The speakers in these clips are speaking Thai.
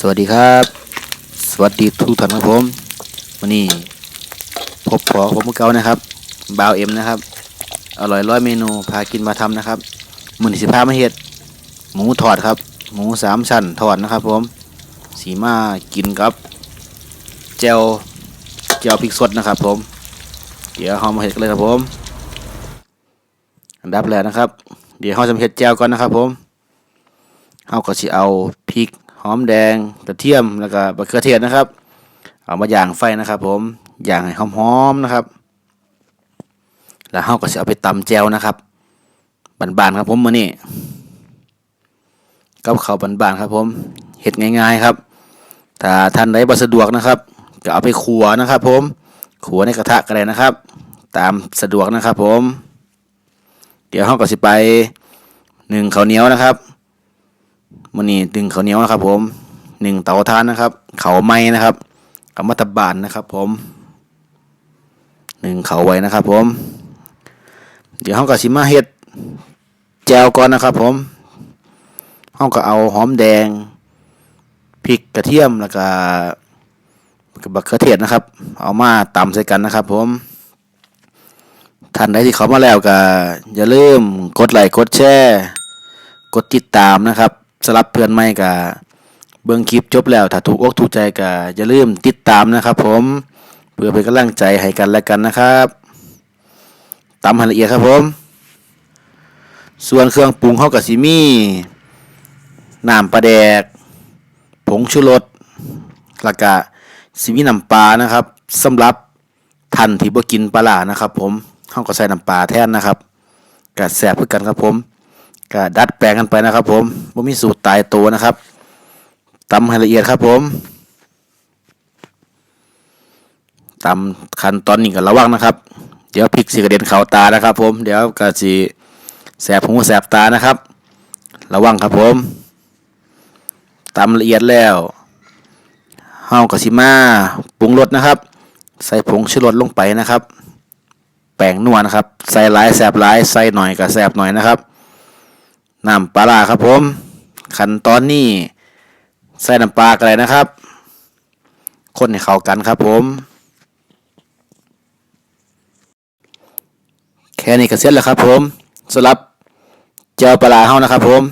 สวัสดีครับ สวัสดีทุกท่านครับผมวันนี้พบพอผมเก่านะครับบ่าวเอ็มนะครับ อร่อยร้อยเมนูพากินมาทำนะครับมือสิพามาเฮ็ดหมูทอดครับ หมูสามชั้นทอดนะครับ ผมสีมากินกับแจวแจวพริกสดนะครับ ผม เดี๋ยวเรามาเฮ็ดกันเลยครับผม อันดับแรกนะครับ เดี๋ยวเราจะมาเฮ็ดแจวก่อนนะครับ ผมเราก็สิเอาพริก อมแดงกระเทียมแล้วก็มะเขือเทศนะครับ เอามาย่างไฟนะครับ ผมย่างให้หอมๆนะครับ แล้วเฮาก็จะเอาไปตำแจวนะครับบานๆครับผมมื้อนี้กับข้าวบานๆครับ ผมเฮ็ดง่าย ๆครับ ถ้าท่านใดบ่สะดวกนะครับ ก็เอาไปขัวนะครับ ผมขัวในกระทะก็ได้นะครับ ตามสะดวกนะครับ ผม เดี๋ยวเฮาก็สิไปหนึ่งข้าวเหนียวนะครับ มื้อนี้ดึงเขาเหนียวนะครับ ผมหนึ่งเตาถ่านนะครับ เขาไม้นะครับกับมัตบานนะครับ ผมหนึ่งเขาไว้นะครับ ผม เดี๋ยวเฮาก็สิมาเฮ็ดแจวก่อนนะครับ ผมเฮาก็เอาหอมแดงพริกกระเทียมแล้วก็กับบักเขือเทศนะครับ เอามาตำใส่กันนะครับ ผมท่านใดที่เขามาแล้วก็อย่าลืมกดไลค์กดแชร์ กดติดตามนะครับ สำหรับเพื่อนใหม่ก็เบิ่งคลิปจบแล้ว ถ้าถูกอกถูกใจก็อย่าลืมติดตามนะครับผม เพื่อเป็นกำลังใจให้กันและกันนะครับตำให้ละเอียดครับผม ส่วนเครื่องปรุงเฮาก็สิมี่น้ำปลาแดก ผงชูรสแล้วก็สิมีน้ำปลานะครับสำหรับท่านที่บ่กินปลาร้านะครับ ผมเฮาก็ใส่น้ำปลาแทนนะครับก็แซ่บคือกันครับผมก็ดัดแปลงกันไปนะครับผม บ่มีสูตรตายตัวนะครับตำให้ละเอียดครับผมตำขั้นตอนนี้ก็ระวังนะครับ เดี๋ยวพริกสิกระเด็นเข้าตานะครับ ผม เดี๋ยวก็สิแสบหูแสบตานะครับ ระวังครับผมตำละเอียดแล้วเฮาก็สิมาปรุงรสนะครับ ใส่ผงชูรสลงไปนะครับ แป้งนัวนะครับ ใส่หลายแสบหลาย ใส่หน่อยก็แสบหน่อยนะครับน้ำปลาร้าครับผม ขั้นตอนนี้ใส่น้ำปลากันเลยนะครับ คนให้เข้ากันครับผม แค่นี้ก็เสร็จแล้วครับผมสำหรับเจ้าปลาเฮานะครับ ผม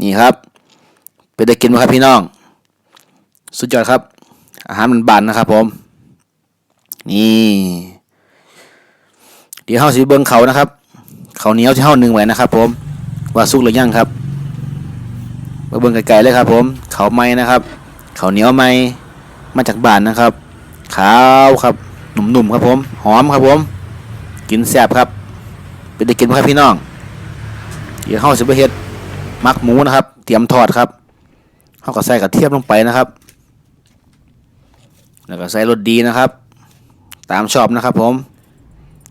นี่ครับไปได้กินไหมครับพี่น้อง สุดยอดครับ อาหารมันบานนะครับ ผม นี่เดี๋ยวเฮาสิเบิ่งเขานะครับเขาเหนียวที่เฮาหนึ่งไว้นะครับ ผมว่าสุกหรือยังครับ มาเบิ่งไกลๆเลยครับผม เขาไม้นะครับ เขาเหนียวไม้มาจากบ้านนะครับ ขาวครับหนุ่มๆครับผม หอมครับผม กินแซ่บครับเป็นได้กินไหมครับพี่น้องเดี๋ยวเฮาสิไปเฮ็ดมักหมูนะครับ เตรียมทอดครับเฮาก็ใส่กระเทียมลงไปนะครับ แล้วก็ใส่รสดีนะครับ ตามชอบนะครับผม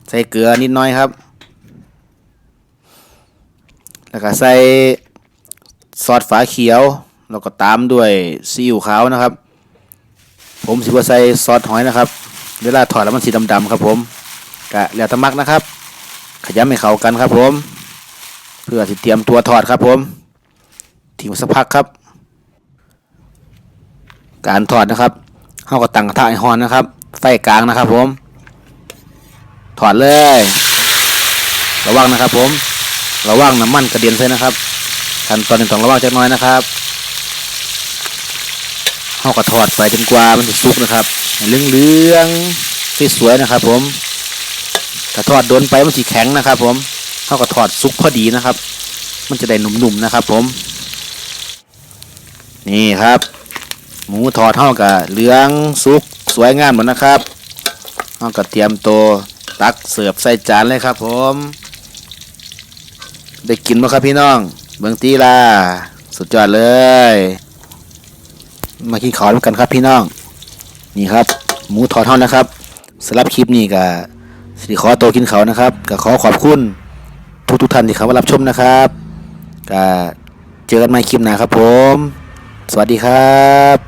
ใส่เกลือนิดน้อยครับ แล้วก็ใส่ ซอสฝาเขียว แล้วก็ตามด้วยซีอิ๊วขาวนะครับ ผมสิว่าใส่ซอสหอยนะครับ เวลาถอดแล้วมันสีดำๆครับผมกะแล้วตะมักนะครับ ขยำให้เข้ากันครับผม เพื่อที่เตรียมตัวทอดครับผมทิ้งไว้สักพักครับ การทอดนะครับเฮาก็ตั้งกระทะให้ร้อนนะครับไฟกลางนะครับผม ถอดเลย ระวังนะครับผม ระวังน้ำมันกระเด็นใส่นะครับ ขั้นตอนนี้ต้องระวังจักน้อยนะครับเฮาก็ทอดไปจนกว่ามันจะสุกนะครับให้เหลืองๆสวยนะครับ ผมถ้าทอดโดนไปมันสีแข็งนะครับ ผมเฮาก็ทอดสุกพอดีนะครับ มันจะได้หนุ่มๆนะครับ ผม นี่ครับ หมูทอดเท่ากับเหลืองสุกสวยงามหมดนะครับเท่ากับเตรียมตัวตักเสิร์ฟใส่จานเลยครับ ผม ได้กินไหมครับพี่น้อง เบืองตีล่ะสุดยอดเลย มากินข้าด้วยกันครับพี่น้อง นี่ครับ หมูทอดเท่านะครับสำหรับคลิปนี้กับสิขอตัวกินเขานะครับก็ขอขอบคุณทุกทุกท่านที่เข้ามารับชมนะครับก็เจอกันใหม่คลิปหน้าครับผม สวัสดีครับ